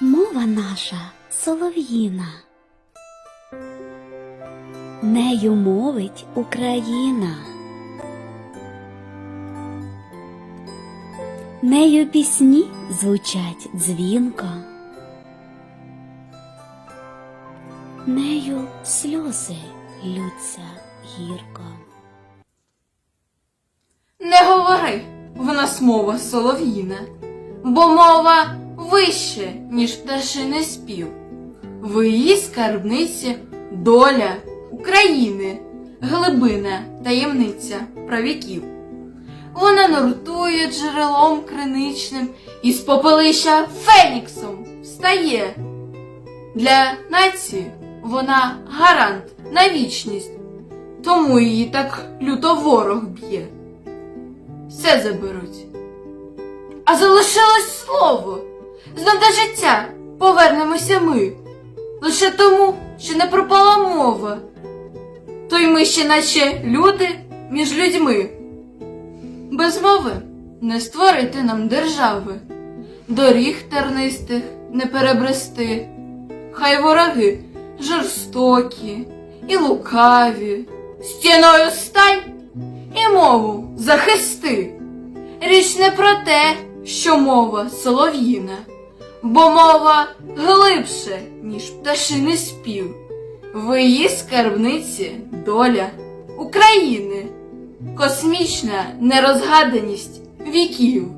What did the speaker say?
Мова наша солов'їна, нею мовить Україна. Нею пісні звучать дзвінко, нею сльози лються гірко. Не говори, в нас мова солов'їна, бо мова вище, ніж пташиний спів. В її скарбниці доля України, глибина таємниця правіків. Вона нуртує джерелом криничним і з попелища феніксом встає. Для нації вона гарант на вічність, тому її так люто ворог б'є все заберуть. А залишилось слово. Знов до життя повернемося ми. Лише тому, що не пропала мова. То й ми ще наче люди між людьми. Без мови не створити нам держави, доріг тернистих не перебрести. Хай вороги жорстокі і лукаві, стіною стань і мову захисти. Річ не про те, що мова солов'їна, бо мова глибше, ніж пташиний спів. В її скарбниці доля України, космічна нерозгаданість віків.